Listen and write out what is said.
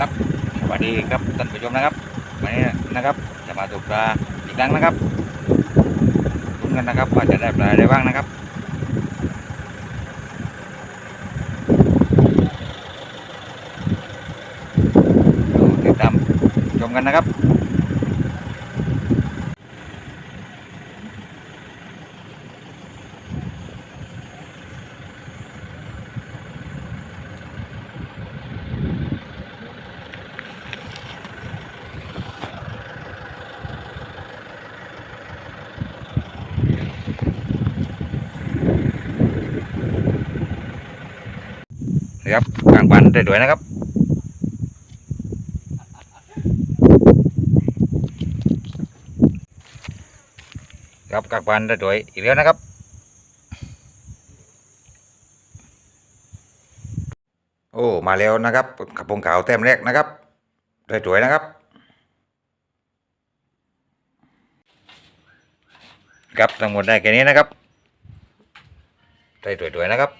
ครับสวัสดีครับท่านผู้ชมนะครับวันนี้นะครับจะมาตกปลาอีกครั้งนะครับลุ้นกันนะครับว่าจะได้ปลาอะไรบ้างนะครับดูติดตามชมกันนะครับ นะครับกลางปันสวยนะครับครับกลางปันสวยอีกแล้วนะครับโอ้มาแล้วนะครับกระพงขาวแต้มแรกนะครับ ได้สวยนะครับครับทั้งหมดได้แค่นี้นะครับได้สวยๆนะครับ